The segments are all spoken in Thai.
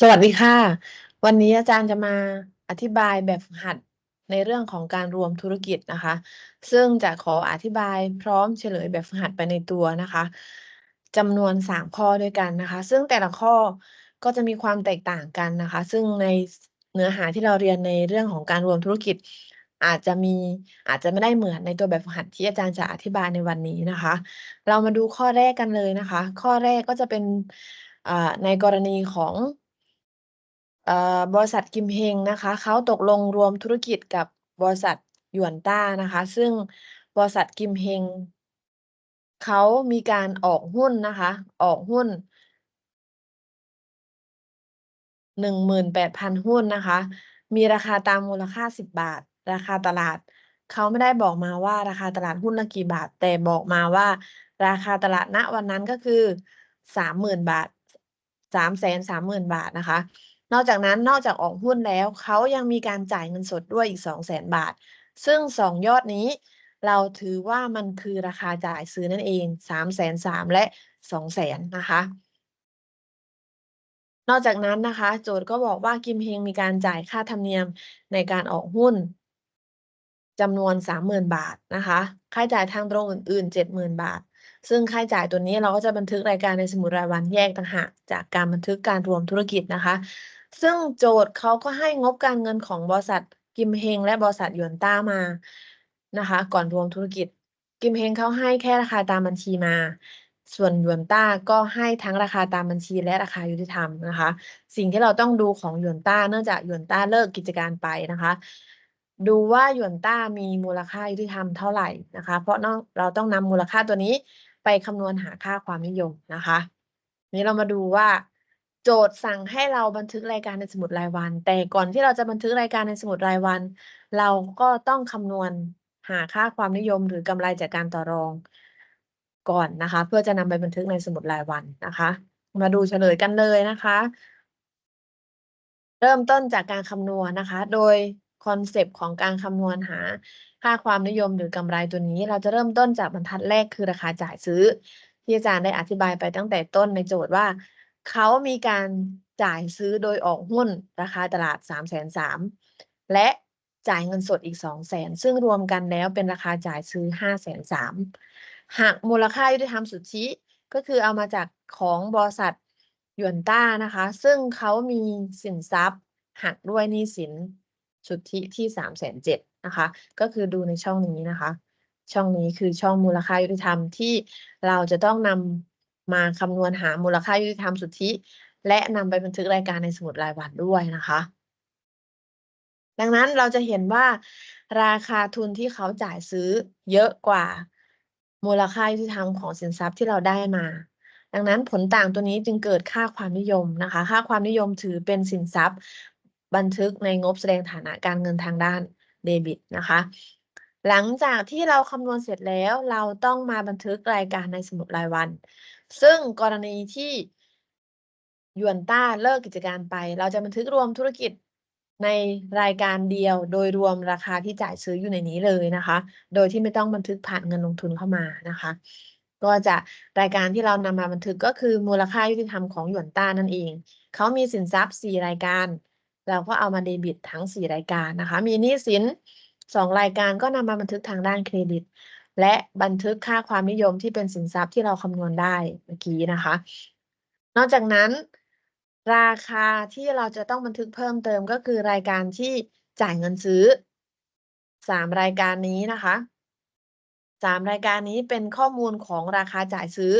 สวัสดีค่ะ วันนี้อาจารย์จะมาอธิบายแบบฝึกหัดในเรื่องของการรวมธุรกิจนะคะ ซึ่งจะขออธิบายพร้อมเฉลยแบบฝึกหัดไปในตัวนะคะจำนวนสามข้อด้วยกันนะคะ ซึ่งแต่ละข้อก็จะมีความแตกต่างกันนะคะ ซึ่งในเนื้อหาที่เราเรียนในเรื่องของการรวมธุรกิจ อาจจะมีอาจจะไม่ได้เหมือนในตัวแบบฝึกหัดที่อาจารย์จะอธิบายในวันนี้นะคะ เรามาดูข้อแรกกันเลยนะคะ ข้อแรกก็จะเป็นในกรณีของ บริษัทกิมเฮงนะคะเขาตกลงรวมธุรกิจกับบริษัทหยวนต้านะคะ ซึ่งบริษัทกิมเฮงเขามีการออกหุ้นนะคะ ออกหุ้นหนึ่งหมื่นแปดพันหุ้นนะคะ มีราคาตามมูลค่าสิบบาท ราคาตลาด เขาไม่ได้บอกมาว่าราคาตลาดหุ้นละกี่บาท แต่บอกมาว่า ราคาตลาดณวันนั้นก็คือสามหมื่นบาทสามแสนสามหมื่นบาทนะคะ นอกจากนั้นนอกจากออกหุ้นแล้ว เขายังมีการจ่ายเงินสดด้วยอีกสองแสนบาท ซึ่งสองยอดนี้ เราถือว่ามันคือราคาจ่ายซื้อนั่นเองสามแสนสามและสองแสนนะคะ นอกจากนั้นนะคะ โจทย์ก็บอกว่ากิมเฮงมีการจ่ายค่าธรรมเนียมในการออกหุ้นจำนวนสามหมื่นบาทนะคะ ค่าจ่ายทางตรงอื่นๆเจ็ดหมื่นบาท ซึ่งค่าจ่ายตัวนี้เราก็จะบันทึกรายการในสมุดรายวันแยกต่างหากจากการบันทึกการรวมธุรกิจนะคะ ซึ่งโจทย์เขาก็ให้งบการเงินของบริษัทกิมเฮงและบริษัทยวนต้ามานะคะ ก่อนรวมธุรกิจ กิมเฮงเขาให้แค่ราคาตามบัญชีมา ส่วนยวนต้าก็ให้ทั้งราคาตามบัญชีและราคายุติธรรมนะคะ สิ่งที่เราต้องดูของยวนต้าเนื่องจากยวนต้าเลิกกิจการไปนะคะ ดูว่าหยวนต้ามีมูลค่ายุติธรรมเท่าไหร่นะคะ เพราะเราต้องนำมูลค่าตัวนี้ไปคำนวณหาค่าความนิยมนะคะ นี้เรามาดูว่า โจทย์สั่งให้เราบันทึกรายการในสมุดรายวัน แต่ก่อนที่เราจะบันทึกรายการในสมุดรายวัน เราก็ต้องคำนวณหาค่าความนิยมหรือกำไรจากการต่อรองก่อนนะคะ เพื่อจะนำไปบันทึกในสมุดรายวันนะคะ มาดูเฉลยกันเลยนะคะ เริ่มต้นจากการคำนวณนะคะ โดยคอนเซปต์ของการคำนวณหาค่าความนิยมหรือกำไรตัวนี้ เราจะเริ่มต้นจากบรรทัดแรกคือราคาจ่ายซื้อ ที่อาจารย์ได้อธิบายไปตั้งแต่ต้นในโจทย์ว่า เขามีการจ่ายซื้อโดยออกหุ้นราคาตลาดสามแสนสามและจ่ายเงินสดอีกสองแสนซึ่งรวมกันแล้วเป็นราคาจ่ายซื้อห้าแสนสามหากมูลค่ายุติธรรมสุทธิก็คือเอามาจากของบริษัทยวนต้านะคะ ซึ่งเขามีสินทรัพย์หักด้วยหนี้สินสุทธิที่สามแสนเจ็ดนะคะ ก็คือดูในช่องนี้นะคะ ช่องนี้คือช่องมูลค่ายุติธรรมที่เราจะต้องนำ มาคำนวณหามูลค่ายุติธรรมสุทธิ และนำไปบันทึกรายการในสมุดรายวันด้วยนะคะ ดังนั้นเราจะเห็นว่า ราคาทุนที่เขาจ่ายซื้อเยอะกว่ามูลค่ายุติธรรมของสินทรัพย์ที่เราได้มา ดังนั้นผลต่างตัวนี้จึงเกิดค่าความนิยมนะคะ ค่าความนิยมถือเป็นสินทรัพย์บันทึกในงบแสดงฐานะการเงินทางด้านเดบิตนะคะ หลังจากที่เราคำนวณเสร็จแล้ว เราต้องมาบันทึกรายการในสมุดรายวัน ซึ่งกรณีที่ยวนต้าเลิกกิจการไป เราจะบันทึกรวมธุรกิจในรายการเดียว โดยรวมราคาที่จ่ายซื้ออยู่ในนี้เลยนะคะ โดยที่ไม่ต้องบันทึกผ่านเงินลงทุนเข้ามานะคะ ก็จะรายการที่เรานำมาบันทึกก็คือมูลค่ายุติธรรมของหยวนต้านั่นเอง เขามีสินทรัพย์ 4 รายการ เราก็เอามาเดบิตทั้ง 4 รายการนะคะ มีหนี้สิน2รายการก็นำมาบันทึกทางด้านเครดิต และบันทึกค่าความนิยมที่เป็นสินทรัพย์ที่เราคำนวณได้เมื่อกี้นะคะ นอกจากนั้น ราคาที่เราจะต้องบันทึกเพิ่มเติมก็คือรายการที่จ่ายเงินซื้อ3รายการนี้นะคะ3รายการนี้เป็นข้อมูลของราคาจ่ายซื้อ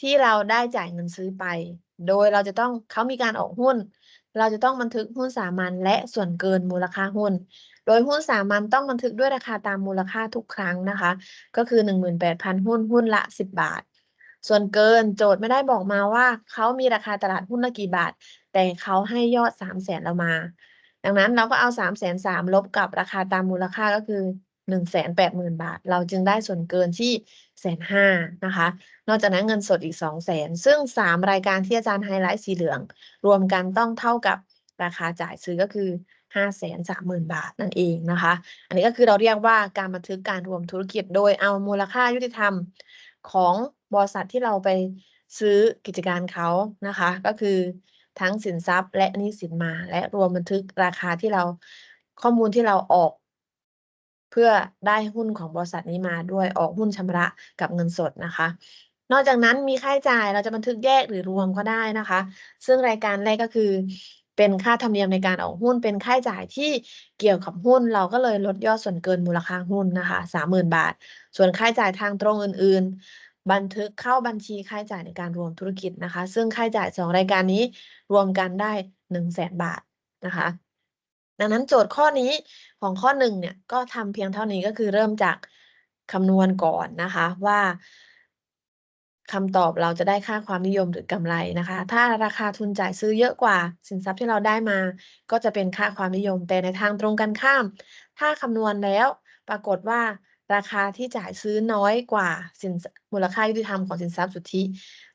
ที่เราได้จ่ายเงินซื้อไป โดยเราจะต้องเขามีการออกหุ้น เราจะต้องบันทึกหุ้นสามัญและส่วนเกินมูลค่าหุ้น โดยหุ้นสามัญต้องบันทึกด้วยราคาตามมูลค่าทุกครั้งนะคะ ก็คือ 18,000 หุ้นหุ้นละ 10 บาท ส่วนเกินโจทย์ไม่ได้บอกมาว่าเขามีราคาตลาดหุ้นละกี่บาท แต่เขาให้ยอด 3 0 0แสนเรามา ดังนั้นเราก็เอา 3 0 0 0 0 3ลบกับราคาตามมูลค่าก็คือ หนึ่งแสนแปดหมื่นบาท เราจึงได้ส่วนเกินที่แสนห้านะคะ นอกจากนั้นเงินสดอีกสองแสนซึ่งสามรายการที่อาจารย์ไฮไลท์สีเหลือง รวมกันต้องเท่ากับราคาจ่ายซื้อก็คือห้าแสนสามหมื่นบาทนั่นเองนะคะ อันนี้ก็คือเราเรียกว่าการบันทึกการรวมธุรกิจโดยเอามูลค่ายุติธรรมของบริษัทที่เราไปซื้อกิจการเขานะคะ ก็คือทั้งสินทรัพย์และหนี้สินมา และรวมบันทึกราคาที่เราข้อมูลที่เราออก พื่อได้หุ้นของบริษัทนี้มาด้วยออกหุ้นชำระกับเงินสดนะคะ นอกจากนั้นมีค่าใช้จ่ายเราจะบันทึกแยกหรือรวมก็ได้นะคะ ซึ่งรายการแรกก็คือ เป็นค่าธรรมเนียมในการออกหุ้น เป็นค่าใช้จ่ายที่เกี่ยวกับหุ้น เราก็เลยลดยอดส่วนเกินมูลค่าหุ้นนะคะ30,000บาท ส่วนค่าใช้จ่ายทางตรงอื่น ๆ บันทึกเข้าบัญชีค่าใช้จ่ายในการรวมธุรกิจนะคะ ซึ่งค่าใช้จ่าย2รายการนี้รวมกันได้100,000บาทนะคะ ดังนั้นโจทย์ข้อนี้ของข้อ1เนี่ยก็ทำเพียงเท่านี้ก็คือเริ่มจากคำนวณก่อนนะคะว่าคำตอบเราจะได้ค่าความนิยมหรือกำไรนะคะ ถ้าราคาทุนจ่ายซื้อเยอะกว่า สินทรัพย์ที่เราได้มา ก็จะเป็นค่าความนิยม แต่ในทางตรงกันข้าม ถ้าคำนวณแล้วปรากฏว่าราคาที่จ่ายซื้อน้อยกว่าสินมูลค่ายุติธรรมของสินทรัพย์สุทธิ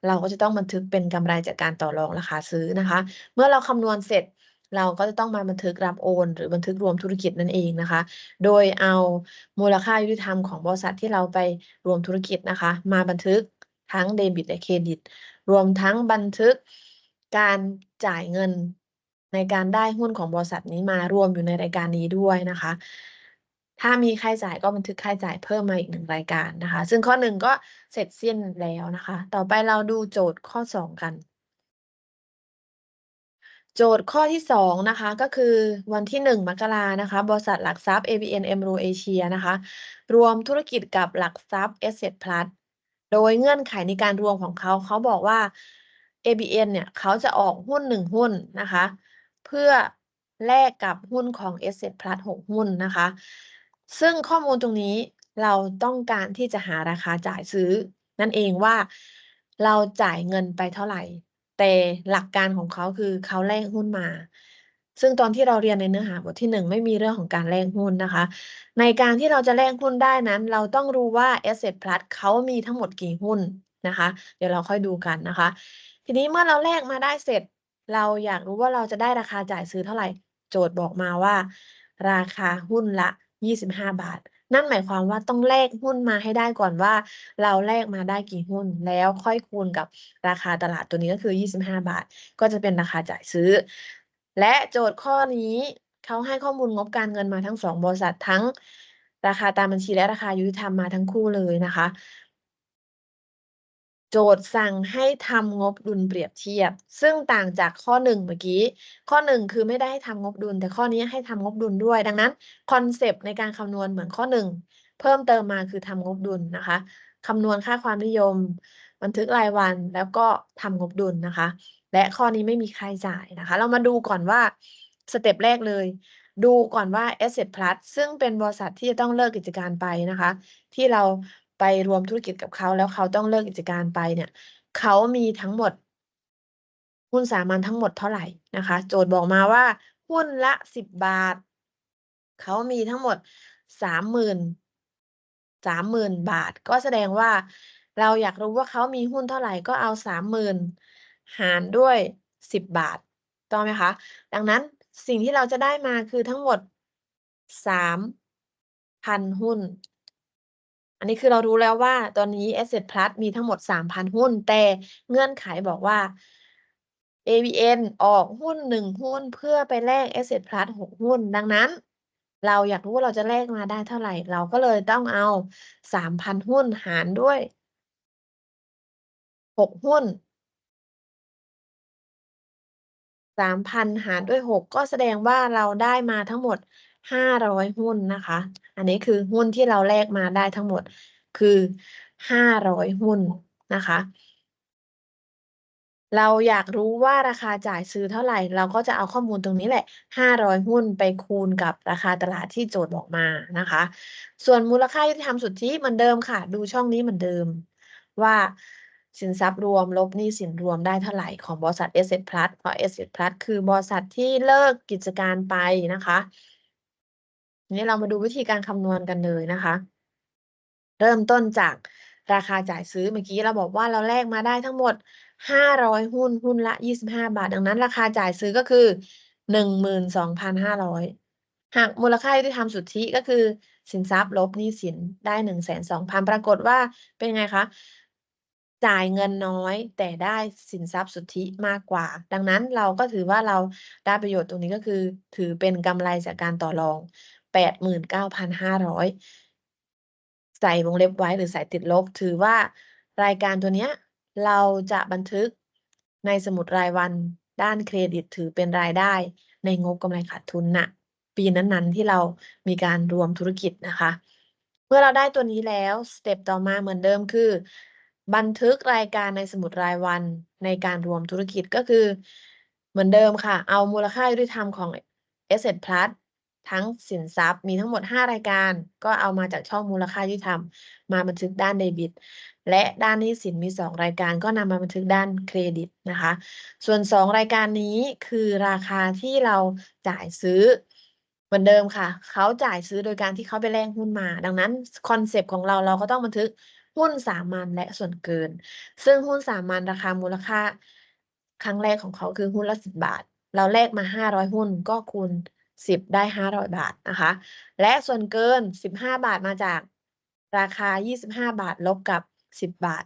เราก็จะต้องบันทึกเป็นกำไรจากการต่อรองราคาซื้อนะคะ เมื่อเราคำนวณเสร็จ เราก็จะต้องมาบันทึกรับโอน หรือบันทึกรวมธุรกิจนั่นเองนะคะ โดยเอามูลค่ายุติธรรมของบริษัทที่เราไปรวมธุรกิจนะคะ มาบันทึกทั้งเดบิตและเครดิต รวมทั้งบันทึกการจ่ายเงินในการได้หุ้นของบริษัทนี้มารวมอยู่ในรายการนี้ด้วยนะคะ ถ้ามีค่าใช้จ่ายก็บันทึกค่าใช้จ่ายเพิ่มมาอีก1รายการนะคะ ซึ่งข้อ1ก็เสร็จสิ้นแล้วนะคะ ต่อไปเราดูโจทย์ข้อ 2 กัน โจทย์ข้อที่ 2 นะคะ ก็คือวันที่ 1 มกรานะคะ บริษัทหลักทรัพย์ ABN AMRO Asia นะคะ รวมธุรกิจกับหลักทรัพย์ Asset Plus โดยเงื่อนไขในการรวมของเขา เขาบอกว่า ABN เนี่ย เขาจะออกหุ้น 1 หุ้นนะคะ เพื่อแลกกับหุ้นของ Asset Plus 6 หุ้นนะคะ ซึ่งข้อมูลตรงนี้เราต้องการที่จะหาราคาจ่ายซื้อ นั่นเองว่าเราจ่ายเงินไปเท่าไหร่ แต่หลักการของเขาคือเขาแลกหุ้นมา ซึ่งตอนที่เราเรียนในเนื้อหาบทที่1ไม่มีเรื่องของการแลกหุ้นนะคะ ในการที่เราจะแลกหุ้นได้นั้น เราต้องรู้ว่า Asset Plus เขามีทั้งหมดกี่หุ้นนะคะ เดี๋ยวเราค่อยดูกันนะคะ ทีนี้เมื่อเราแลกมาได้เสร็จ เราอยากรู้ว่าเราจะได้ราคาจ่ายซื้อเท่าไหร่ โจทย์บอกมาว่า ราคาหุ้นละ 25 บาท นั่นหมายความว่าต้องแลกหุ้นมาให้ได้ก่อนว่า เราแลกมาได้กี่หุ้น แล้วค่อยคูณกับราคาตลาดตัวนี้ก็คือ 25 บาท ก็จะเป็นราคาจ่ายซื้อ และโจทย์ข้อนี้เขาให้ข้อมูลงบการเงินมาทั้ง 2 บริษัททั้งราคาตามบัญชีและราคายุติธรรมมาทั้งคู่เลยนะคะ จทย์สั่งให้ทำงบดุลเปรียบเทียบ ซึ่งต่างจากข้อ 1 เมื่อกี้ ข้อ 1 คือไม่ได้ให้ทำงบดุล แต่ข้อนี้ให้ทำงบดุลด้วย ดังนั้นคอนเซปต์ในการคำนวณเหมือนข้อ 1 เพิ่มเติมมาคือทำงบดุลนะคะคำนวณค่าความนิยม บันทึกรายวันแล้วก็ทำงบดุลนะคะ และข้อนี้ไม่มีค่าใช้จ่ายนะคะ เรามาดูก่อนว่าสเต็ปแรกเลย ดูก่อนว่า Asset Plus ซึ่งเป็นบริษัทที่จะต้องเลิกกิจการไปนะคะ ที่เรา ไปรวมธุรกิจกับเขา แล้วเขาต้องเลิกกิจการไปเนี่ย เขามีทั้งหมด หุ้นสามัญทั้งหมดเท่าไหร่นะคะ โจทย์บอกมาว่า หุ้นละ10บบาท เขามีทั้งหมด30,000 30,000บาท ก็แสดงว่าเราอยากรู้ว่าเขามีหุ้นเท่าไหร่ก็เอา30,000หารด้วย10บบาทถูกต้องไหมคะ ดังนั้นสิ่งที่เราจะได้มาคือทั้งหมด3,000หุ้น อันนี้คือเรารู้แล้วว่าตอนนี้ Asset Plus มีทั้งหมด 3,000 หุ้น แต่เงื่อนไขบอกว่า ABN ออกหุ้น 1 หุ้นเพื่อไปแลก Asset Plus 6 หุ้น ดังนั้น เราอยากรู้ว่าเราจะแลกมาได้เท่าไหร่ เราก็เลยต้องเอา 3,000 หุ้นหารด้วย 6 หุ้น3,000 หารด้วย 6 ก็แสดงว่าเราได้มาทั้งหมด 500หุ้นนะคะ อันนี้คือหุ้นที่เราแลกมาได้ทั้งหมดคือ500หุ้นนะคะ เราอยากรู้ว่าราคาจ่ายซื้อเท่าไหร่ เราก็จะเอาข้อมูลตรงนี้แหละ500หุ้นไปคูณกับราคาตลาดที่โจทย์บอกมานะคะ ส่วนมูลค่ายุติธรรมสุทธิเหมือนเดิมค่ะ ดูช่องนี้เหมือนเดิม ว่าสินทรัพย์รวมลบหนี้สินรวมได้เท่าไหร่ของบริษัท Asset Plus เพราะ Asset Plus คือบริษัทที่เลิกกิจการไปนะคะ นี้เรามาดูวิธีการคำนวณกันเลยนะคะ เริ่มต้นจากราคาจ่ายซื้อเมื่อกี้เราบอกว่าเราแลกมาได้ทั้งหมด 500 หุ้นหุ้นละ 25 บาท ดังนั้น ราคาจ่ายซื้อก็คือ 12,500หักมูลค่ายุติธรรมสุทธิก็คือ สินทรัพย์ลบหนี้สินได้ 120,000 ปรากฏว่าเป็นไงคะ จ่ายเงินน้อยแต่ได้สินทรัพย์สุทธิมากกว่า ดังนั้นเราก็ถือว่าเราได้ประโยชน์ตรงนี้ก็คือ ถือเป็นกำไรจากการต่อรอง 89,500 ใส่วงเล็บไว้หรือใส่ติดลบ ถือว่ารายการตัวเนี้ยเราจะบันทึกในสมุดรายวันด้านเครดิตถือเป็นรายได้ในงบกำไรขาดทุนณปีนั้นๆที่เรามีการรวมธุรกิจนะคะ เมื่อเราได้ตัวนี้แล้วสเต็ปต่อมาเหมือนเดิมคือ บันทึกรายการในสมุดรายวันในการรวมธุรกิจก็คือ เหมือนเดิมค่ะ เอามูลค่ายุติธรรมของ Asset Plus ทั้งสินทรัพย์มีทั้งหมด 5 รายการ ก็เอามาจากช่องมูลค่ายุติธรรมมาบันทึกด้านเดบิต และด้านนี้สินมี 2 รายการก็นำมาบันทึกด้านเครดิตนะคะ ส่วน 2 รายการนี้คือราคาที่เราจ่ายซื้อเหมือนเดิมค่ะ เขาจ่ายซื้อโดยการที่เขาไปแลกหุ้นมา ดังนั้นคอนเซปต์ของเราเราก็ต้องบันทึกหุ้นสามัญและส่วนเกิน ซึ่งหุ้นสามัญราคามูลค่า ครั้งแรกของเขาคือหุ้นละ10บาท เราแลกมา500หุ้นก็คูณ 10 ได้ 500 บาทนะคะ และส่วนเกิน 15 บาทมาจากราคา 25 บาทลบกับ 10 บาท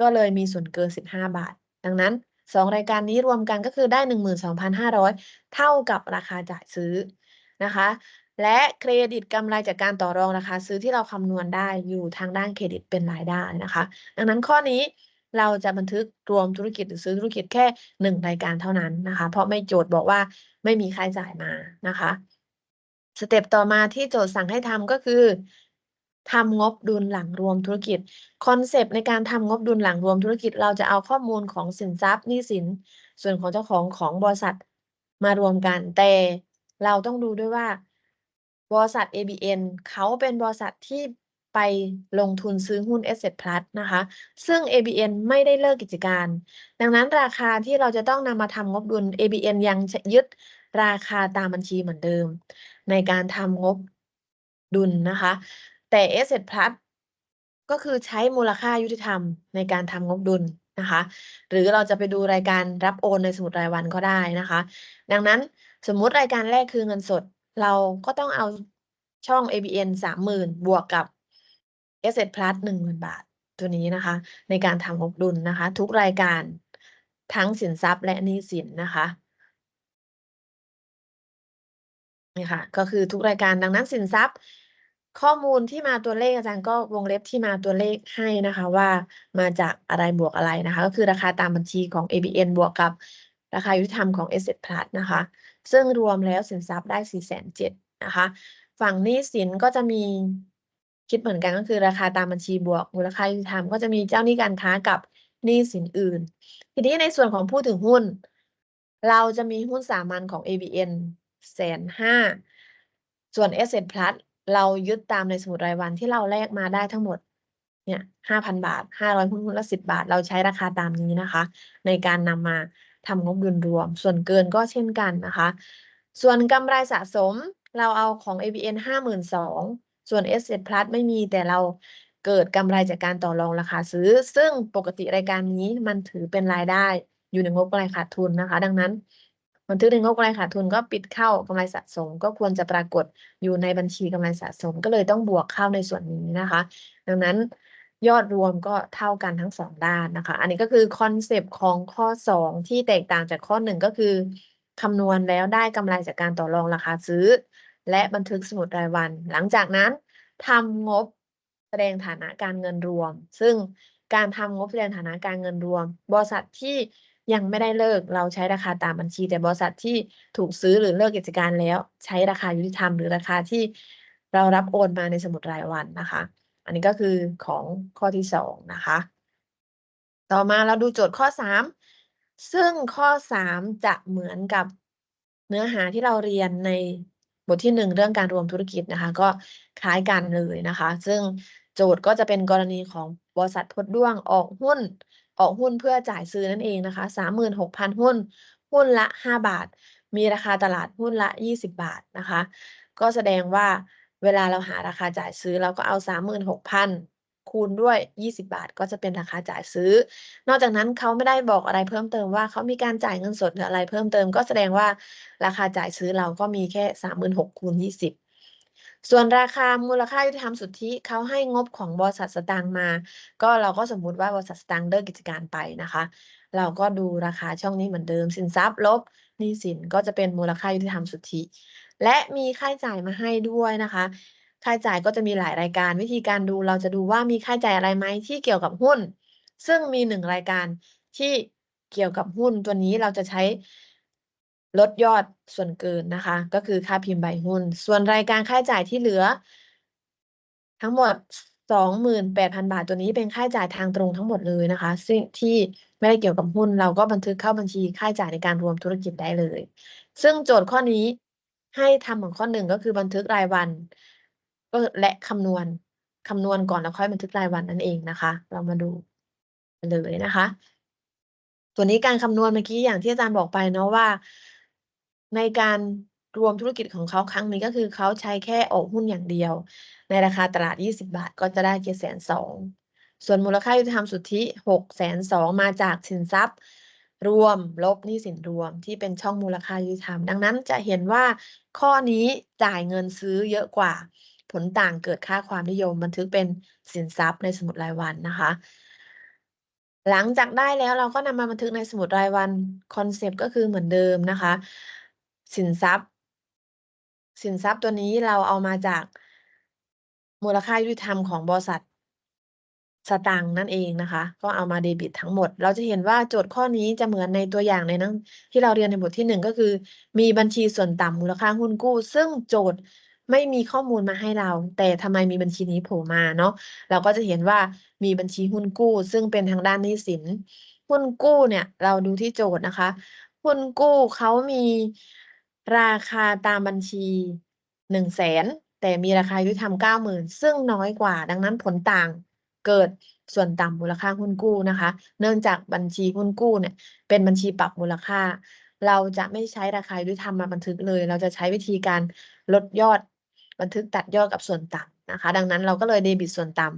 ก็เลยมีส่วนเกิน 15 บาท ดังนั้น 2 รายการนี้รวมกันก็คือได้ 12,500 เท่ากับราคาจ่ายซื้อนะคะ และเครดิตกำไรจากการต่อรองราคาซื้อที่เราคำนวณได้อยู่ทางด้านเครดิตเป็นรายได้นะคะ ดังนั้นข้อนี้เราจะบันทึกรวมธุรกิจหรือซื้อธุรกิจแค่ 1 รายการเท่านั้นนะคะ เพราะไม่โจทย์บอกว่า ไม่มีค่าใช้จ่ายมานะคะสเต็ปต่อมาที่โจทย์สั่งให้ทำก็คือทำงบดุลหลังรวมธุรกิจคอนเซปต์ในการทำงบดุลหลังรวมธุรกิจ เราจะเอาข้อมูลของสินทรัพย์หนี้สิน ส่วนของเจ้าของของบริษัทมารวมกัน แต่เราต้องดูด้วยว่าบริษัท ABN เขาเป็นบริษัทที่ ไปลงทุนซื้อหุ้น Asset Plus นะคะ ซึ่ง ABN ไม่ได้เลิกกิจการ ดังนั้นราคาที่เราจะต้องนำมาทำงบดุล ABN ยังยึดราคาตามบัญชีเหมือนเดิม ในการทำงบดุลนะคะ แต่ Asset Plus ก็คือใช้มูลค่ายุติธรรมในการทำงบดุลนะคะ หรือเราจะไปดูรายการรับโอนในสมุดรายวันก็ได้นะคะ ดังนั้นสมมุติรายการแรกคือเงินสด เราก็ต้องเอาช่อง ABN 30,000 บวกกับ Asset Plus 10,000 บาท ตัวนี้นะคะ ในการทำงบดุลนะคะ ทุกรายการทั้งสินทรัพย์และหนี้สินนะคะนี่ค่ะก็คือทุกรายการดังนั้นสินทรัพย์ ข้อมูลที่มาตัวเลขอาจารย์ก็วงเล็บที่มาตัวเลขให้นะคะว่ามาจากอะไรบวกอะไรนะคะ ก็คือราคาตามบัญชีของ ABN บวกกับราคายุติธรรมของ Asset Plus นะคะ ซึ่งรวมแล้วสินทรัพย์ได้ 4 7 0 0 0นะคะ ฝั่งหนี้สินก็จะมี คิดเหมือนกันก็คือราคาตามบัญชีบวกมูลค่ายุติธรรมก็จะมีเจ้าหนี้การค้ากับหนี้สินอื่น ทีนี้ในส่วนของผู้ถือหุ้น เราจะมีหุ้นสามัญของ ABN 150,000ส่วน Asset Plus เรายึดตามในสมุดรายวันที่เราแลกมาได้ทั้งหมดเนี่ย5,000บาท500หุ้นหุ้นละ10บาท เราใช้ราคาตามนี้นะคะ ในการนำมาทำงบดุลรวม ส่วนเกินก็เช่นกันนะคะ ส่วนกำไรสะสมเราเอาของ ABN 52,000ส่ ส่วน Asset Plus ไม่มีแต่เราเกิดกำไรจากการต่อรองราคาซื้อ ซึ่งปกติรายการนี้มันถือเป็นรายได้อยู่ในงบกำไรขาดทุนนะคะ ดังนั้น บันทึกในงบกำไรขาดทุนก็ปิดเข้ากำไรสะสม ก็ควรจะปรากฏอยู่ในบัญชีกำไรสะสม ก็เลยต้องบวกเข้าในส่วนนี้นะคะ ดังนั้นยอดรวมก็เท่ากันทั้ง2ด้านนะคะ อันนี้ก็คือคอนเซปต์ของข้อ 2 ที่แตกต่างจากข้อ 1 ก็คือคำนวณแล้วได้กำไรจากการต่อรองราคาซื้อ และบันทึกสมุดรายวัน หลังจากนั้นทำงบแสดงฐานะการเงินรวม ซึ่งการทำงบแสดงฐานะการเงินรวม บริษัทที่ยังไม่ได้เลิกเราใช้ราคาตามบัญชี แต่บริษัทที่ถูกซื้อหรือเลิกกิจการแล้ว ใช้ราคายุติธรรมหรือราคาที่เรารับโอนมาในสมุดรายวันนะคะ อันนี้ก็คือของข้อที่2นะคะ ต่อมาเราดูโจทย์ข้อ3ซึ่งข้อ3จะเหมือนกับเนื้อหาที่เราเรียนใน บทที่1เรื่องการรวมธุรกิจนะคะ ก็คล้ายกันเลยนะคะ ซึ่งโจทย์ก็จะเป็นกรณีของบริษัทพดด้วงออกหุ้น ออกหุ้นเพื่อจ่ายซื้อนั่นเองนะคะ36,000 หุ้น หุ้นละ 5 บาท มีราคาตลาดหุ้นละ 20 บาทนะคะ ก็แสดงว่าเวลาเราหาราคาจ่ายซื้อเราก็เอา 36,000 คูณด้วย 20 บาท ก็จะเป็นราคาจ่ายซื้อ นอกจากนั้นเขาไม่ได้บอกอะไรเพิ่มเติมว่าเขามีการจ่ายเงินสดหรืออะไรเพิ่มเติม ก็แสดงว่าราคาจ่ายซื้อเราก็มีแค่ 36คูณ20ส่วนราคามูลค่ายุติธรรมสุทธิเขาให้งบของบริษัทสตางค์มา ก็เราก็สมมุติว่าบริษัทสตางค์เลิกกิจการไปนะคะ เราก็ดูราคาช่องนี้เหมือนเดิม สินทรัพย์ลบหนี้สินก็จะเป็นมูลค่ายุติธรรมสุทธิ และมีค่าใช้จ่ายมาให้ด้วยนะคะ ค่าใช้จ่ายก็จะมีหลายรายการ วิธีการดูเราจะดูว่ามีค่าใช้จ่ายอะไรไหมที่เกี่ยวกับหุ้น ซึ่งมีหนึ่งรายการที่เกี่ยวกับหุ้นตัวนี้เราจะใช้ลดยอดส่วนเกินนะคะ ก็คือค่าพิมพ์ใบหุ้น ส่วนรายการค่าใช้จ่ายที่เหลือ ทั้งหมดสองหมื่นแปดพันบาทตัวนี้เป็นค่าใช้จ่ายทางตรงทั้งหมดเลยนะคะ ซึ่งที่ไม่ได้เกี่ยวกับหุ้น เราก็บันทึกเข้าบัญชีค่าใช้จ่ายในการรวมธุรกิจได้เลย ซึ่งโจทย์ข้อนี้ให้ทำเหมือนข้อหนึ่งก็คือบันทึกรายวัน ก็และคำนวณคำนวณก่อนแล้วค่อยบันทึกรายวันนั่นเองนะคะ เรามาดูกันเลยนะคะ ตัวนี้การคำนวณเมื่อกี้อย่างที่อาจารย์บอกไปเนาะว่า ในการรวมธุรกิจของเขาครั้งนี้ก็คือเขาใช้แค่ออกหุ้นอย่างเดียว ในราคาตลาด 20 บาทก็จะได้เจ็ดแสนสองส่วนมูลค่ายุติธรรมสุทธิหกแสนสองมาจากสินทรัพย์ รวมลบหนี้สินรวมที่เป็นช่องมูลค่ายุติธรรม ดังนั้นจะเห็นว่าข้อนี้จ่ายเงินซื้อเยอะกว่า ผลต่างเกิดค่าความนิยม บันทึกเป็นสินทรัพย์ในสมุดรายวันนะคะ หลังจากได้แล้วเราก็นำมาบันทึกในสมุดรายวันคอนเซปต์ก็คือเหมือนเดิมนะคะ สินทรัพย์ สินทรัพย์ตัวนี้เราเอามาจากมูลค่ายุติธรรมของบริษัทสตางนั่นเองนะคะ ก็เอามาเดบิตทั้งหมด เราจะเห็นว่าโจทย์ข้อนี้จะเหมือนในตัวอย่างในนังที่เราเรียนในบทที่หนึ่งก็คือ มีบัญชีส่วนต่ำมูลค่าหุ้นกู้ ซึ่งโจทย์ ไม่มีข้อมูลมาให้เรา แต่ทำไมมีบัญชีนี้โผล่มาเนาะเราก็จะเห็นว่ามีบัญชีหุ้นกู้ ซึ่งเป็นทางด้านหนี้สิน หุ้นกู้เนี่ย เราดูที่โจทย์นะคะ หุ้นกู้เขามีราคาตามบัญชีหนึ่งแสนแต่มีราคายุติธรรมเก้าหมื่นซึ่งน้อยกว่า ดังนั้นผลต่างเกิดส่วนต่ำมูลค่าหุ้นกู้นะคะ เนื่องจากบัญชีหุ้นกู้เนี่ย เป็นบัญชีปรับมูลค่า เราจะไม่ใช้ราคายุติธรรมมาบันทึกเลย เราจะใช้วิธีการลดยอด บันทึกตัดยอดกับส่วนต่ำนะคะ ดังนั้นเราก็เลยเดบิตส่วนต่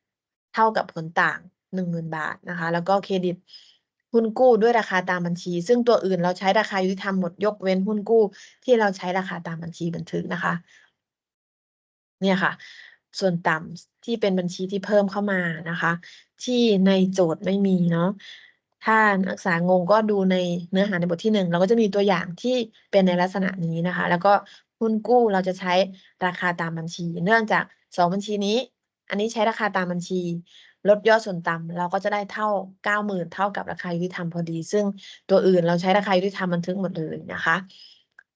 ำเท่ากับผลต่างหนึ่งหมื่นบาทนะคะ แล้วก็เครดิตหุ้นกู้ด้วยราคาตามบัญชี ซึ่งตัวอื่นเราใช้ราคายุติธรรมหมดยกเว้นหุ้นกู้ ที่เราใช้ราคาตามบัญชีบันทึกนะคะ เนี่ยค่ะ ส่วนต่ำที่เป็นบัญชีที่เพิ่มเข้ามานะคะ ที่ในโจทย์ไม่มีเนาะถ้านักศึกษางงก็ดูในเนื้อหาในบทที่หนึ่งเราก็จะมีตัวอย่างที่เป็นในลักษณะนี้นะคะ แล้วก็ หุ้นกู้เราจะใช้ราคาตามบัญชี เนื่องจากสองบัญชีนี้ อันนี้ใช้ราคาตามบัญชี ลดยอดส่วนต่ำเราก็จะได้เท่าเก้าหมื่นเท่ากับราคายุติธรรมพอดี ซึ่งตัวอื่นเราใช้ราคายุติธรรมบันทึกหมดเลยนะคะ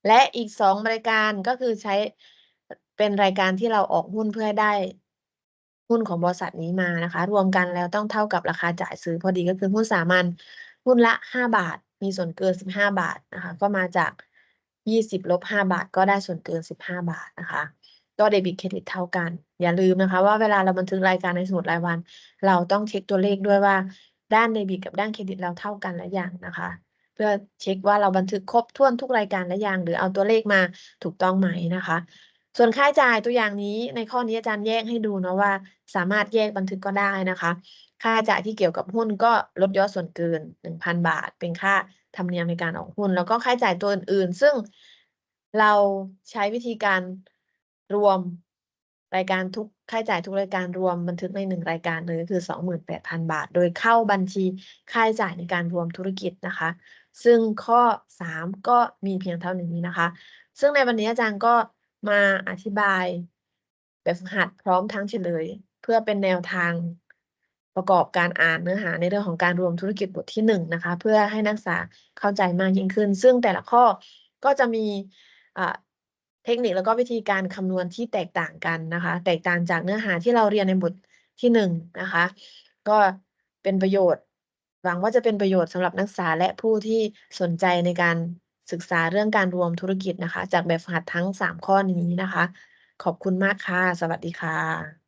และอีกสองรายการก็คือใช้เป็นรายการที่เราออกหุ้นเพื่อให้ได้หุ้นของบริษัทนี้มานะคะ รวมกันแล้วต้องเท่ากับราคาจ่ายซื้อพอดีก็คือหุ้นสามัญหุ้นละห้าบาท มีส่วนเกินสิบห้าบาทนะคะ ก็มาจาก ยี่สิบลบห้าบาท ก็ได้ส่วนเกินสิบห้าบาทนะคะ ก็เดบิตเครดิตเท่ากัน อย่าลืมนะคะ ว่าเวลาเราบันทึกรายการในสมุดรายวัน เราต้องเช็คตัวเลขด้วยว่า ด้านเดบิตกับด้านเครดิตเราเท่ากันและยังนะคะ เพื่อเช็คว่าเราบันทึกครบถ้วนทุกรายการและยังหรือเอาตัวเลขมาถูกต้องไหมนะคะ ส่วนค่าใช้จ่ายตัวอย่างนี้ในข้อนี้อาจารย์แยกให้ดูเนาะว่า สามารถแยกบันทึกก็ได้นะคะ ค่าจ่ายที่เกี่ยวกับหุ้นก็ลดยอดส่วนเกินหนึ่งพันบาท เป็นค่า ธรรมเนียมในการออกหุ้น แล้วก็ค่าใช้จ่ายตัวอื่นๆ ซึ่งเราใช้วิธีการรวมรายการทุกค่าใช้จ่ายทุกรายการรวมบันทึกในหนึ่งรายการเลยก็คือสองหมื่นแปดพันบาท โดยเข้าบัญชีค่าใช้จ่ายในการรวมธุรกิจนะคะ ซึ่งข้อสามก็มีเพียงเท่านี้นะคะ ซึ่งในวันนี้อาจารย์ก็มาอธิบายแบบหัดพร้อมทั้งเฉลย เพื่อเป็นแนวทาง ประกอบการอ่านเนื้อหาในเรื่องของการรวมธุรกิจบทที่หนึ่งนะคะเพื่อให้นักศึกษาเข้าใจมากยิ่งขึ้น ซึ่งแต่ละข้อก็จะมีเทคนิคแล้วก็วิธีการคำนวณที่แตกต่างกันนะคะ แตกต่างจากเนื้อหาที่เราเรียนในบทที่หนึ่งนะคะ ก็เป็นประโยชน์ หวังว่าจะเป็นประโยชน์สำหรับนักศึกษาและผู้ที่สนใจในการศึกษาเรื่องการรวมธุรกิจนะคะ จากแบบฝึกหัดทั้งสามข้อนี้นะคะ ขอบคุณมากค่ะ สวัสดีค่ะ